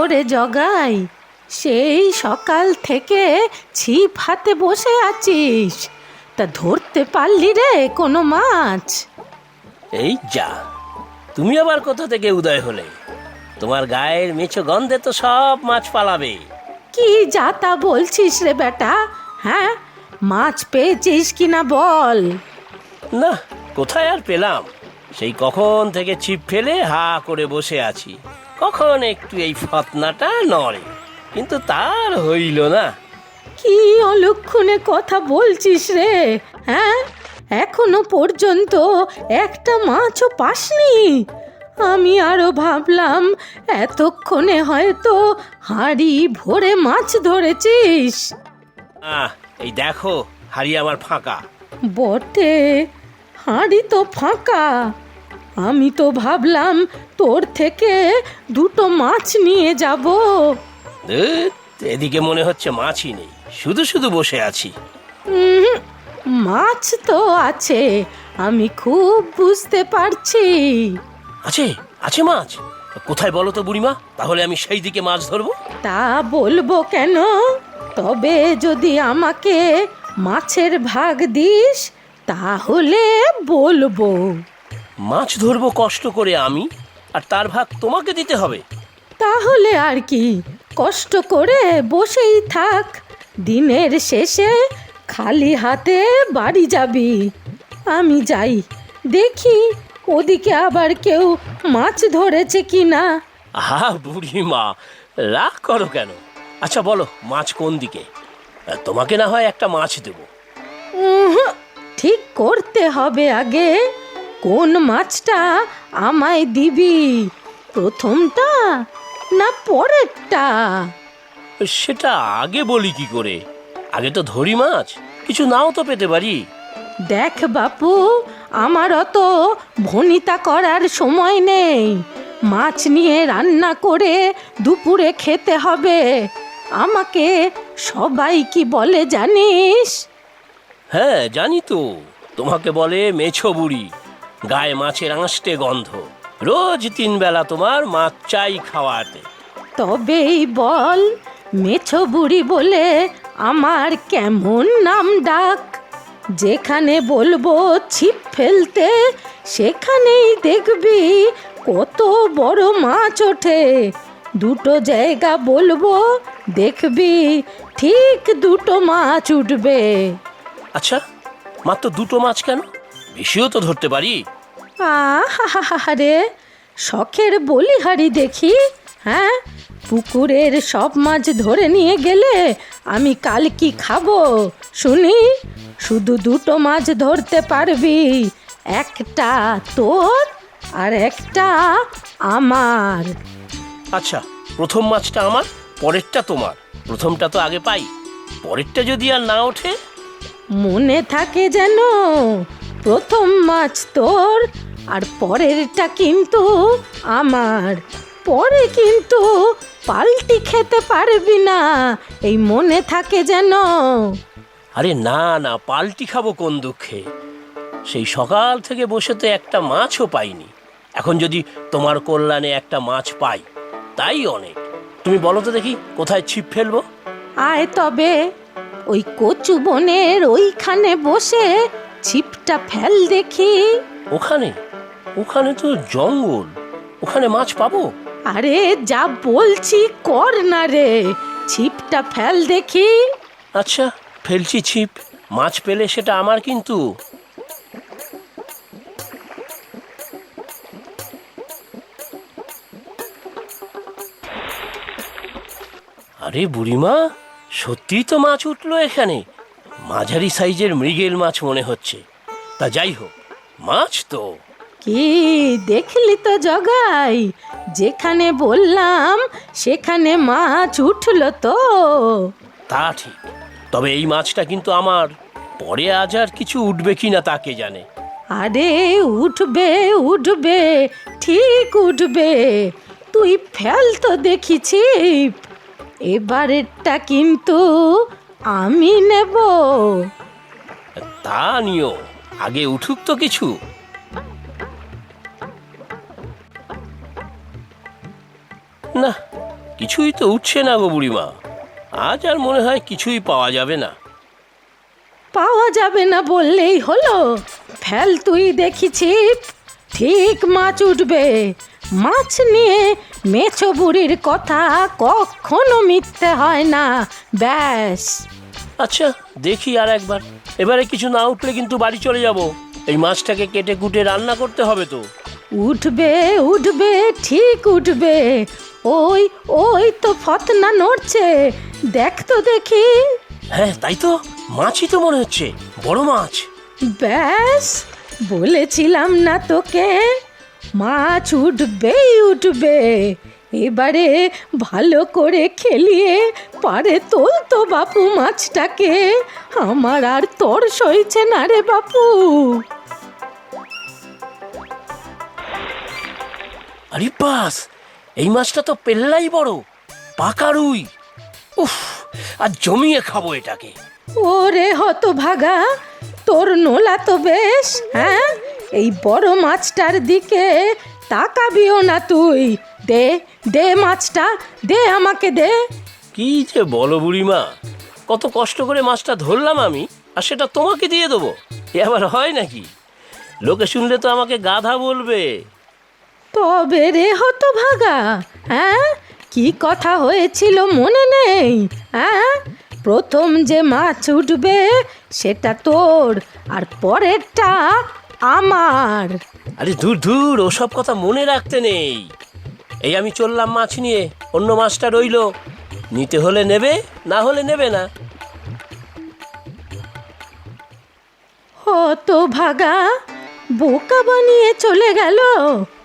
ওরে জগাই। সেই সকাল থেকে ছিপ হাতে বসে আছিস। তা ধরতে পারলি রে কোনো মাছ? এই যা তুমি আবার কোথা থেকে উদয় হলে? তোমার গায়ের মেছো গন্ধে তো সব মাছ পালাবে। কি যা তা বলছিস রে বেটা হ্যাঁ? মাছ পেয়েছিস কিনা বল? না কোথায় আর পেলাম? সেই কখন থেকে ছিপ ফেলে হা করে বসে আছি। কখন একটু এই ফতনাটা নড়ে? কিন্তু তার হইল না। কি অলক্ষণে কথা বলছিস রে হ্যাঁ? এখনও পর্যন্ত একটা মাছও পাসনি। আমি আরও ভাবলাম এতক্ষণে হয়তো হাড়ি ভরে মাছ ধরেছিস। আহ এই দেখো হাড়ি আমার ফাঁকা। বটে হাঁড়ি তো ফাঁকা। আমি তো ভাবলাম তোর থেকে দুটো মাছ নিয়ে যাব। এদিকে মনে হচ্ছে মাছই নেই শুধু শুধু বসে আছি। উম, মাছ তো আছে আমি খুব বুঝতে পারছি। আছে আছে মাছ। কোথায় বলো তো বুড়িমা তাহলে আমি সেই দিকে মাছ ধরবো? তা বলব কেন? তবে যদি আমাকে মাছের ভাগ দিস তাহলে বলব। মাছ ধরবো কষ্ট করে আমি আর তার ভাগ তোমাকে দিতে হবে। তাহলে আর কি? কষ্ট করে বসেই থাক। দিনের শেষে খালি হাতে বাড়ি যাবি। আমি যাই। দেখি ওদিকে আবার কেউ মাছ ধরেছে কি না আহা বুড়িমা রাগ করো কেন? আচ্ছা বলো মাছ কোন দিকে? তোমাকে না হয় একটা মাছ দেবো। ঠিক করতে হবে আগে। কোন মাছটা আমায় দিবি? প্রথমটা না পরেরটা? সেটা আগে বলি কি করে? আগে তো ধরি মাছ কিছু নাও তো পেতে পারি। দেখ বাপু আমার অত ভনিতা করার সময় নেই। মাছ নিয়ে রান্না করে দুপুরে খেতে হবে। আমাকে সবাই কি বলে জানিস? হ্যাঁ জানি তো। তোমাকে বলে মেছো বুড়ি। গায়ে মাছের আঁশটে গন্ধ। রোজ তিন বেলা তোমার মাছ চাই খাওয়াতে। তবেই বল মেছো বুড়ি বলে আমার কেমন নাম ডাক? যেখানে বলব ছিপ ফেলতে সেখানেই দেখবি কত বড় মাছ ওঠে। দুটো জায়গা বলব দেখবি ঠিক দুটো মাছ উঠবে। আচ্ছা মাত্র দুটো মাছ কেন? বেশিও তো ধরতে পারি। আহারে শখের বলিহারি দেখি হ্যাঁ? পুকুরের সব মাছ ধরে নিয়ে গেলে আমি কাল কি খাব? শুনি শুধু দুটো মাছ ধরতে পারবি একটা তোর আর একটা আমার। আচ্ছা প্রথম মাছটা আমার পরেরটা তোমার। প্রথমটা তো আগে পাই। পরেরটা যদি আর না ওঠে? মনে থাকে যেন প্রথম মাছ তোর আর পরেরটা কিন্তু আমার। পরে কিন্তু পাল্টি খেতে পারবি না এই মনে থাকে যেন। আরে না না পাল্টি খাব কোন দুঃখে? সেই সকাল থেকে বসে তো একটা মাছও পাইনি। এখন যদি তোমার কল্যাণে একটা মাছ পাই তাই অনেক। তুমি বলো তো দেখি কোথায় ছিপ ফেলব? আয় তবে ওই কচু বনের ওইখানে বসে ছিপটা ফেল দেখি। ওখানে? ওখানে তো জঙ্গল। ওখানে মাছ পাবো? আরে যা বলছি কর না রে। ছিপটা ফেল দেখি। আচ্ছা ফেলছি ছিপ। মাছ পেলে সেটা আমার কিন্তু। আরে বুড়িমা সত্যিই তো মাছ উঠল এখানে। মাঝারি সাইজের মৃগেল মাছ মনে হচ্ছে। তা যাই হোক মাছ তো। কি দেখলি তো জগাই? যেখানে বললাম সেখানে মাছ উঠল তো। তা ঠিক তবে এই মাছটা কিন্তু আমার। পরে আজ আর কিছু উঠবে কি না তাকে জানে। আরে উঠবে উঠবে ঠিক উঠবে। তুই ফেল তো দেখেছি। এবারেরটা কিন্তু আমি নেব। তা নিও আগে উঠুক তো কিছু। না কিছুই তো উঠছে না গো বুড়িমা। আজ আর মনে হয় কিছুই পাওয়া যাবে না। পাওয়া যাবে না বললেই হলো। ফেল তুই দেখেছি ঠিক মাছ উঠবে। মাছ নিয়ে মেছো বুড়ির কথা কখনো মিথ্যে হয় না ব্যাস। আচ্ছা দেখি আর একবার। এবারে কিছু না উঠলে কিন্তু বাড়ি চলে যাব। এই মাছটাকে কেটে কুটে রান্না করতে হবে তো। উঠবে উঠবে ঠিক উঠবে। ওই ওই তো ফতনা নড়ছে। দেখ তো দেখি। হ্যাঁ তাই তো। মাছই তো মনে হচ্ছে। বড় মাছ। ব্যাস বলেছিলাম না তোকে। মাছ উঠবেই উঠবে। এবারে ভালো করে খেলিয়ে পারে তো বাপু মাছটাকে। আমার আর তোর সইছে না রে বাপু। আরে বাস এই মাছটা তো পেল্লাই বড় পাকা রুই। উফ আর জমিয়ে খাব এটাকে। ওরে হত ভাগা তোর নোলা তো বেশ হ্যাঁ? এই বড় মাছটার দিকে তাকাবিও না তুই। দে দে মাছটা দে আমাকে দে। কি যে বলো বুড়িমা কত কষ্ট করে মাছটা ধরলাম আমি আর সেটা তোমাকে দিয়ে দেবো এ আবার হয় নাকি? লোকে শুনলে তো আমাকে গাধা বলবে। তবে রে হতো ভাগা হ্যাঁ? কি কথা হয়েছিল মনে নেই হ্যাঁ? প্রথম যে মাছ উঠবে সেটা তোর আর পরেরটা আমার। আরে দূর দূর ওসব কথা মনে রাখতে নেই। এই আমি চললাম মাছ নিয়ে অন্য মাছটা রইল। নিতে হলে নেবে না হলে নেবে না। হত ভাগা বোকা বানিয়ে চলে গেল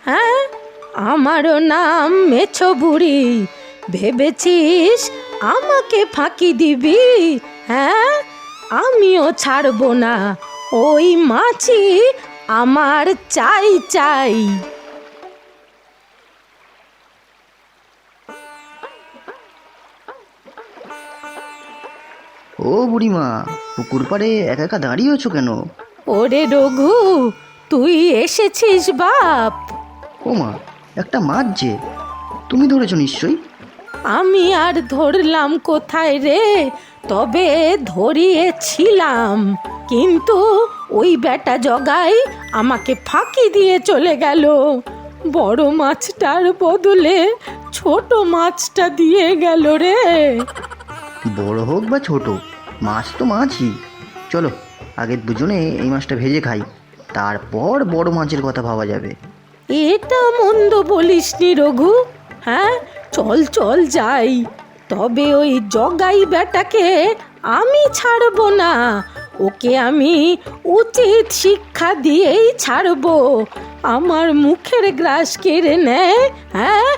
হ্যাঁ? আমারও নাম মেছো বুড়ি ভেবেছিস আমাকে ফাঁকি দিবি হ্যাঁ? আমিও ছাড়বো না ওই মাছি আমার চাই চাই। ও বুড়িমা পুকুর পাড়ে একা একা দাঁড়িয়ে আছো কেন? ওরে রঘু তুই এসেছিস বাপ। ও মা একটা মাছ যে তুমি ধরেছো নিশ্চয়ই? আমি আর ধরলাম কোথায় রে? তবে ধরিয়েছিলাম। কিন্তু ওই বেটা জগাই আমাকে ফাঁকি দিয়ে চলে গেল। বড় মাছটার বদলে ছোট মাছটা দিয়ে গেল রে। বড় হোক বা ছোট মাছ তো মাছই। চলো আগে দুজনে এই মাছটা ভেজে খাই তারপর বড় মাছের কথা ভাবা যাবে। এটা মন্দ বলিসনি রঘু। হ্যাঁ চল চল যাই। তবে ওই জগাই বেটাকে আমি ছাড়বো না। ওকে আমি উচিত শিক্ষা দিয়েই ছাড়বো। আমার মুখের গ্রাস কেড়ে নেয় হ্যাঁ?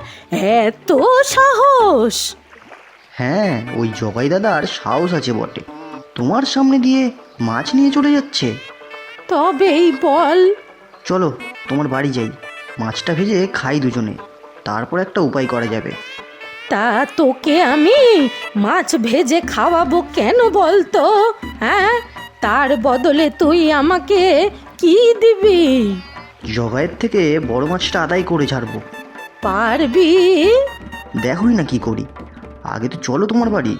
এত সাহস! হ্যাঁ ওই জগাই দাদার সাহস আছে বটে। তোমার সামনে দিয়ে মাছ নিয়ে চলে যাচ্ছে। তবেই বল। চলো তোমার বাড়ি যাই। মাছটা ভেজে খাই দুজনে। তারপর একটা উপায় করা যাবে। তা তোকে আমি মাছ ভেজে খাওয়াবো কেন বলতো হ্যাঁ? তার বদলে তুই আমাকে কি দিবি? জগাইয়ের থেকে বড় মাছটা আদায় করে ছাড়বো। পারবি? দেখোই না কি করি। আগে তো চলো তোমার বাড়ি।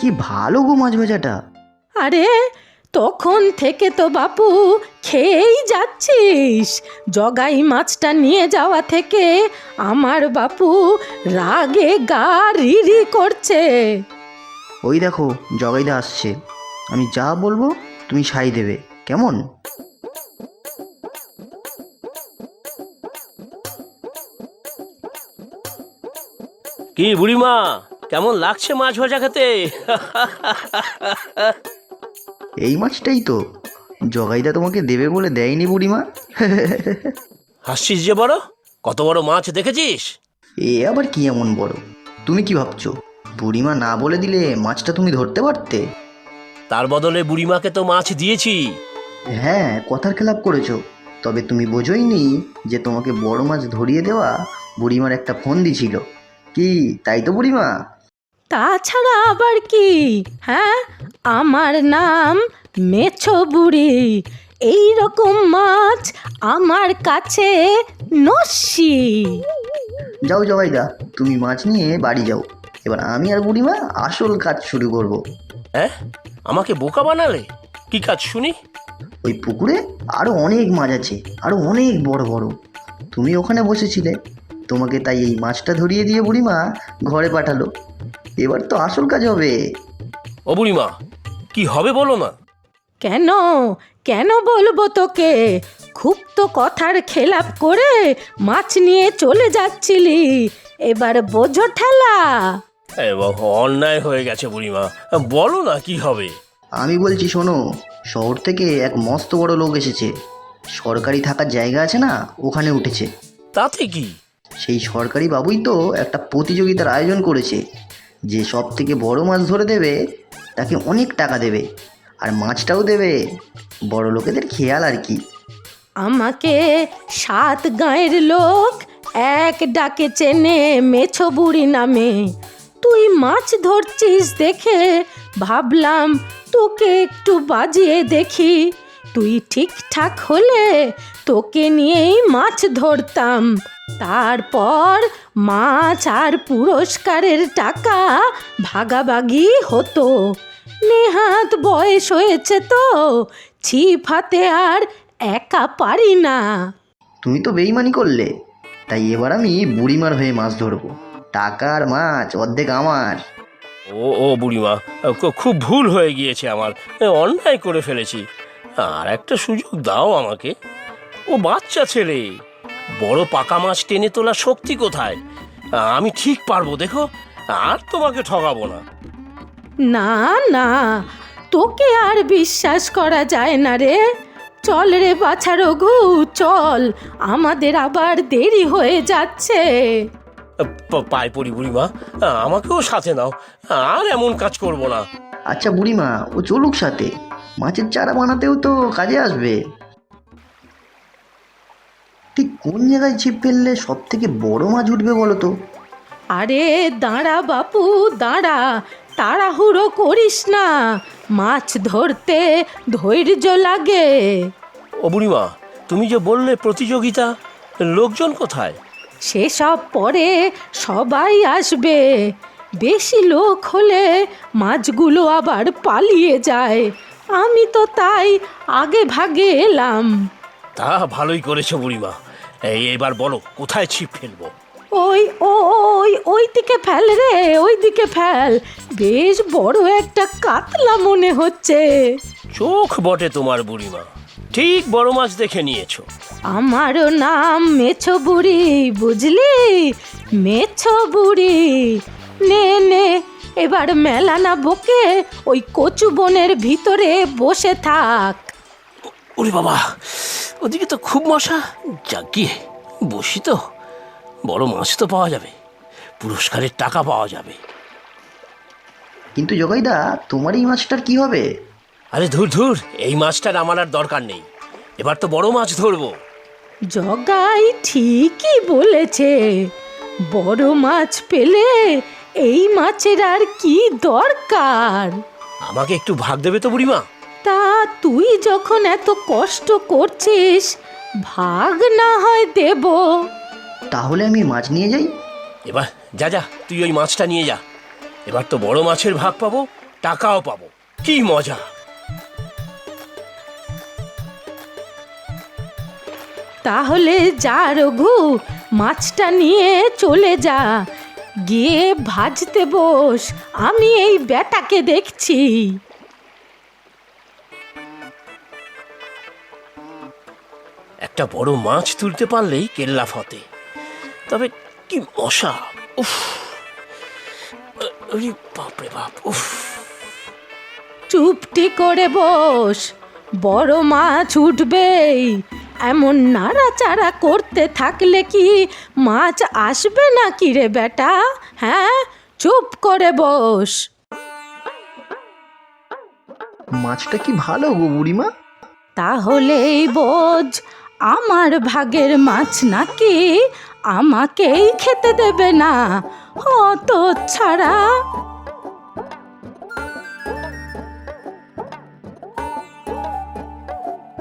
কি ভালো গো মাছ ভাজাটা। আরে তখন থেকে তো বাপু খেয়েই যাচ্ছিস। জগাই মাছটা নিয়ে যাওয়া থেকে আমার বাপু রাগে গা রিরি করছে। ওই দেখো জগাইদা আসছে। আমি যা বলব তুমি সাই দেবে। কেমন? কি বুড়িমা কেমন লাগছে মাছ ভাজা খেতে? এই মাছটাই তো। জগাইদা তোমাকে দেবে বলে দেয়নি বুড়িমা। হাসছিস যে বড়? কত বড় মাছ দেখেছিস? এ আবার কি এমন বড়? তুমি কি ভাবছ? বুড়িমা না বলে দিলে মাছটা তুমি ধরতে পারতে। তার বদলে বুড়িমাকে তো মাছ দিয়েছি। হ্যাঁ কথার খেলাপ করেছ। তবে তুমি বোঝোইনি যে তোমাকে বড় মাছ ধরিয়ে দেওয়া বুড়িমার একটা ফোন দিছিল কি তাই তো বুড়িমা? তাছাড়া আবার কি? হ্যাঁ আমার নাম মেছো বুড়ি। এই রকম মাছ আমার কাছে নস্যি। যাও জগাইদা তুমি মাছ নিয়ে বাড়ি যাও। এবার আমি আর বুড়িমা আসল কাজ শুরু করব। হ্যাঁ? আমাকে বোকা বানালে? কি কাজ শুনি? ওই পুকুরে আরও অনেক মাছ আছে আরও অনেক বড় বড়। তুমি ওখানে বসেছিলে। তোমাকে তাই এই মাছটা ধরিয়ে দিয়ে বুড়িমা ঘরে পাঠালো। এবার তো আসল কাজ হবে। ও বুড়িমা কি হবে বলো না? কেন? কেন বলব তোকে? খুব তো কথার খেলাপ করে মাছ নিয়ে চলে যাচ্ছিলি। এবার বোঝো ঠেলা। এ বাবা, অন্যায় হয়ে গেছে বুড়িমা। বলো না কি হবে। আমি বলছি শোনো শহর থেকে এক মস্ত বড় লোক এসেছে। সরকারি থাকার জায়গা আছে না ওখানে উঠেছে। তাতে কি? সেই সরকারি বাবুই তো একটা প্রতিযোগিতার আয়োজন করেছে। যে সব থেকে বড় মাছ ধরে দেবে তাকে অনেক টাকা দেবে। আর মাছটাও দেবে। বড় লোকেদের খেয়াল আর কি। আমাকে সাত গাঁয়ের লোক এক ডাকে চেনে মেছো বুড়ি নামে। তুই মাছ ধরছিস দেখে ভাবলাম তোকে একটু বাজিয়ে দেখি। তুই ঠিকঠাক হলে তোকে নিয়েই মাছ ধরতাম। তারপর মাছ আর পুরস্কারের টাকা ভাগাভাগি হতো। নেহাত বয়স হয়েছে তো ছিপ হাতে আর একা পারি না। তুমি তো বেইমানি করলে, তাই এবার আমি বুড়িমার হয়ে মাছ ধরবো। টাকা আর মাছ অর্ধেক আমার। ও ও বুড়িমা খু- খুব ভুল হয়ে গিয়েছে আমার। এ, অন্যায় করে ফেলেছি। আর একটা সুযোগ দাও আমাকে। ও বাচ্চা ছেলে। বড় পাকা মাছ টেনে তোলার শক্তি কোথায়? আমি ঠিক পারব দেখো। আর তোমাকে ঠকাবো না। না না তোকে আর বিশ্বাস করা যায় না রে। চল রে বাছা রঘু চল। আমাদের আবার দেরি হয়ে যাচ্ছে। পায়ে পড়ি বুড়িমা। আমাকেও সাথে নাও। আর এমন কাজ করব না। আচ্ছা বুড়িমা ও চলুক সাথে। মাছের চারা বানাতেও তো কাজে আসবে। ঠিক কোন জায়গায় ছিপ ফেললে সব থেকে বড় মাছ উঠবে বলো তো আরে দাঁড়া বাপু দাঁড়া। তাড়াহুড়ো করিস না। মাছ ধরতে ধৈর্য লাগে। ও বুড়িমা তুমি যে বললে প্রতিযোগিতা লোকজন কোথায়? সেসব পরে সবাই আসবে। বেশি লোক হলে মাছগুলো আবার পালিয়ে যায়। আমি তো তাই আগে ভাগে এলাম। তা ভালোই করেছ বুড়িমা। এই এবার বলো কোথায় ছিপ ফেলব? ওই ও ওই ওই দিকে ফেল রে ওই দিকে ফেল। বেশ বড় একটা কাতলা মনে হচ্ছে। চোখ বটে তোমার বুড়িমা। ঠিক বড় মাছ দেখে নিয়েছো। আমারও নাম মেছো বুড়ি বুঝলি? মেছো বুড়ি নে নে। এবার মেলা না বকে ওই কচু বনের ভিতরে বসে থাক। ওরে বাবা ওদিকে তো খুব মশা। জাগিয়ে বসি তো। বড় মাছ তো পাওয়া যাবে পুরস্কারের টাকা পাওয়া যাবে। কিন্তু জগাইদা তোমার এই মাছটার কি হবে? আরে ধুর ধুর এই মাছটার আমার আর দরকার নেই। এবার তো বড় মাছ ধরবো। জগাই ঠিকই বলেছে বড় মাছ পেলে এই মাছের আর কি দরকার? আমাকে একটু ভাগ দেবে তো বুড়িমা? তা তুই যখন এত কষ্ট করছিস ভাগ না হয় দেব। তাহলে আমি মাছ নিয়ে যাই? এবার যা যা তুই ওই মাছটা নিয়ে যা। এবার তো বড় মাছের ভাগ পাবো টাকাও পাবো। কি মজা! তাহলে যা রঘু মাছটা নিয়ে চলে যা। গিয়ে ভাজতে বস আমি এই বেটাকে দেখছি। একটা বড় মাছ তুলতে পারলেই কেল্লা ফতে। তবে কি মশা? উফরে বাপরে বাপ উফ। চুপটি করে বস বড় মাছ উঠবেই। এমন নাড়াচাড়া করতে থাকলে কি মাছ আসবে না কি রে বেটা? হ্যাঁ? চুপ করে বস। মাছটা কি ভালো গো বুড়িমা? তাহলেই বোঝ আমার ভাগের মাছ নাকি আমাকেই খেতে দেবে না অত ছাড়া।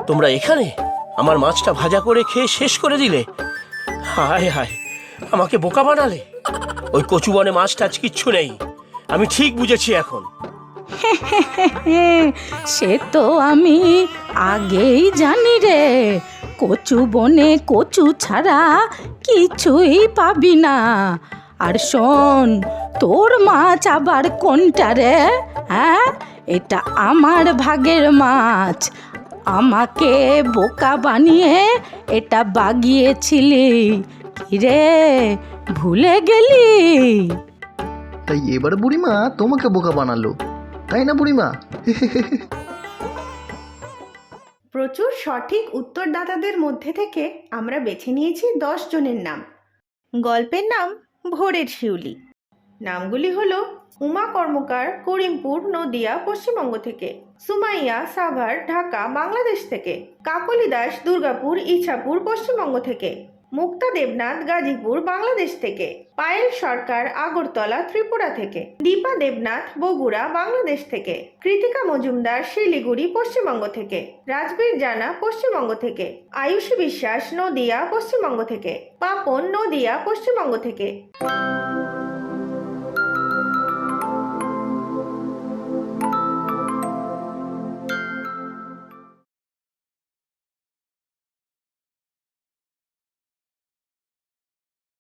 তোমরা এখানে? আমার মাছটা ভাজা করে খেয়ে শেষ করে দিলে। হায় হায়, আমাকে বোকা বানালে। ওই কচু বনে মাছ টাছ কিচ্ছু নেই। আমি ঠিক বুঝেছি এখন। সে তো আমি আগেই জানি রে। কচু বনে কচু ছাড়া কিছুই পাবি না। আর শোন, তোর মাছ আবার কোনটা রে? হ্যাঁ এটা আমার ভাগের মাছ। আমাকে বোকা বানিয়ে এটা বাগিয়েছিলি। কিরে ভুলে গেলি? তাই এবার বুড়িমা তোমাকে বোকা বানালো তাই না বুড়িমা? প্রচুর সঠিক উত্তরদাতাদের মধ্যে থেকে আমরা বেছে নিয়েছি দশ জনের নাম। গল্পের নাম ভোরের শিউলি। নামগুলি হলো উমা কর্মকার করিমপুর, নদিয়া, পশ্চিমবঙ্গ থেকে। সুমাইয়া সাভার, ঢাকা, বাংলাদেশ থেকে। কাকলি দাস, দুর্গাপুর, ইছাপুর, পশ্চিমবঙ্গ থেকে। মুক্তা দেবনাথ, গাজীপুর, বাংলাদেশ থেকে। পায়েল সরকার, আগরতলা, ত্রিপুরা থেকে। দীপা দেবনাথ, বগুড়া, বাংলাদেশ থেকে। কৃতিকা মজুমদার, শিলিগুড়ি, পশ্চিমবঙ্গ থেকে। রাজবীর জানা, পশ্চিমবঙ্গ থেকে। আয়ুষী বিশ্বাস, নদিয়া, পশ্চিমবঙ্গ থেকে। পাপন, নদিয়া, পশ্চিমবঙ্গ থেকে।